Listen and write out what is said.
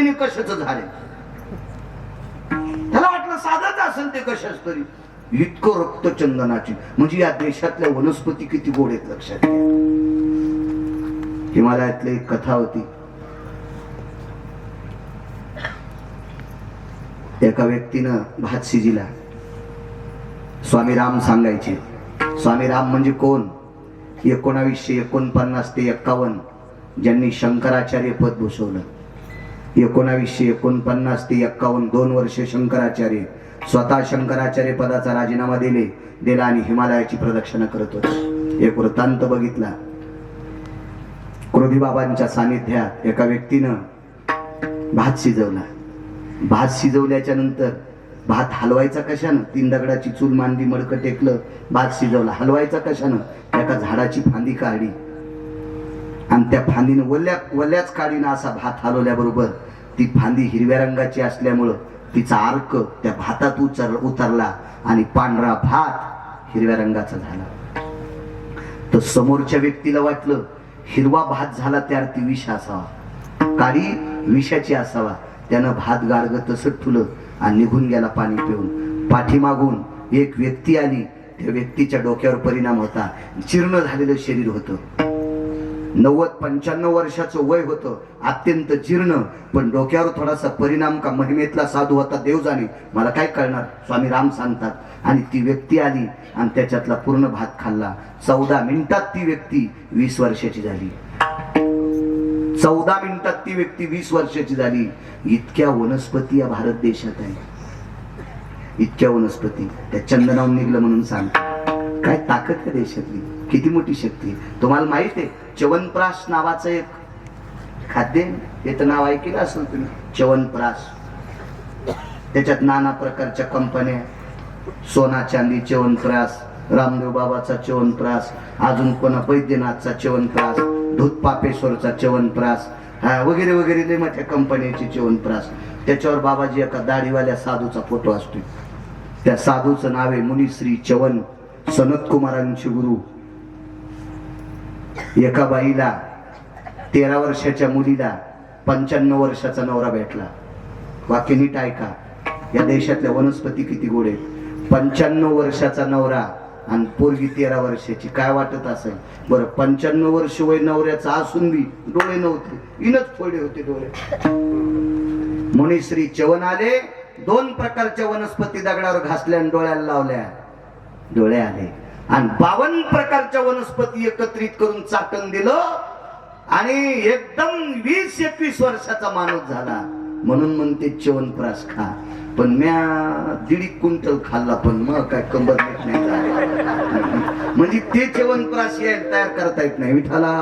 नाही कशाच झाले त्याला वाटलं साधंच असेल ते कशाच तरी. इतकं रक्तचंदनाची म्हणजे या देशातल्या वनस्पती किती गोड आहेत लक्षात घ्या. हिमालयातली एक कथा होती. एका व्यक्तीनं भात शिजिला स्वामी राम सांगायचे. स्वामी राम म्हणजे कोण? एकोणावीसशे एकोणपन्नास ते एक्कावन्न ज्यांनी शंकराचार्य पद भूषवलं. एकोणावीसशे एकोणपन्नास ते एक्कावन्न दोन वर्ष शंकराचार्य. स्वतः शंकराचार्य पदाचा राजीनामा दिले दिला आणि हिमालयाची प्रदक्षिणा करत होते. एक वृत्तांत बघितला. क्रोधीबाबांच्या सानिध्यात एका व्यक्तीनं भात शिजवला. भात शिजवल्याच्या नंतर भात हलवायचा कशानं? तीन दगडाची चूल मांडली मडकं टेकलं भात शिजवला. हलवायचा कशानं? एका झाडाची फांदी काढली. आणि त्या फांदीनं वल्या वल्याच काढीनं असा भात हलवल्याबरोबर ती फांदी हिरव्या रंगाची असल्यामुळं तिचा अर्क त्या भातात उचर उतरला आणि पांढरा भात हिरव्या रंगाचा झाला. तर समोरच्या व्यक्तीला वाटलं हिरवा भात झाला त्यावर ती विष असावा. काळी विषाची असावा. त्यानं भात गाडग तसंच ठुलं आणि निघून गेला पाणी पिऊन. पाठीमागून एक व्यक्ती आली. त्या व्यक्तीच्या डोक्यावर परिणाम होता. जीर्ण झालेलं शरीर होतं. नव्वद पंच्याण्णव वर्षाचं वय होतं अत्यंत जीर्ण पण डोक्यावर थोडासा परिणाम का महिमेतला साधू होता देव जाणे मला काय कळणार? स्वामी राम सांगतात. आणि ती व्यक्ती आली आणि त्याच्यातला पूर्ण भात खाल्ला. चौदा मिनिटात ती व्यक्ती वीस वर्षाची झाली. चौदा मिनिटात ती व्यक्ती वीस वर्षाची झाली. इतक्या वनस्पती या भारत देशात आहे. इतक्या वनस्पती. त्या चंदनावर निघलं म्हणून सांग काय ताकद त्या देशातली? किती मोठी शक्ती तुम्हाला माहीत आहे? च्यवनप्राश नावाचं एक खाद्य आहे. हे तर नाव ऐकलं असेल तुम्ही? च्यवनप्रास त्याच्यात नाना प्रकारच्या कंपन्या सोना चांदी च्यवनप्रास रामदेव बाबाचा च्यवनप्रास अजून कोणा बैद्यनाथचा च्यवनप्रास धूत पापेश्वरचा च्यवनप्रास हा वगैरे वगैरे लय मोठ्या कंपन्याचे च्यवनप्रास त्याच्यावर बाबाजी एका दाढीवाल्या साधूचा फोटो असतो त्या साधूचं नाव आहे मुनिश्री च्यवन सनत कुमारांचे गुरु. एका बाईला तेरा वर्षाच्या मुलीला पंच्याण्णव वर्षाचा नवरा भेटला. वाक्य नीट ऐका. या देशातल्या वनस्पती किती गोड आहेत. पंच्याण्णव वर्षाचा नवरा आणि पोरगी तेरा वर्षाची काय वाटत असेल? बरं पंच्याण्णव वर्ष वय नवऱ्याचा असून बी डोळे नव्हते. इनच फोडे होते डोळे. मुनिश्री चवन आले दोन प्रकारच्या वनस्पती दगडावर घासल्या आणि डोळ्याला लावल्या. डोळे आले. आणि बावन प्रकारच्या वनस्पती एकत्रित करून चाटण दिलं आणि एकदम वीस एकवीस वर्षाचा माणूस झाला. म्हणून म्हणते च्यवनप्राश खा. पण म्या दीड क्विंटल खाल्ला पण मग काय कंबर नाही म्हणजे ते च्यवनप्राश यायला तयार करता येत नाही. विठाला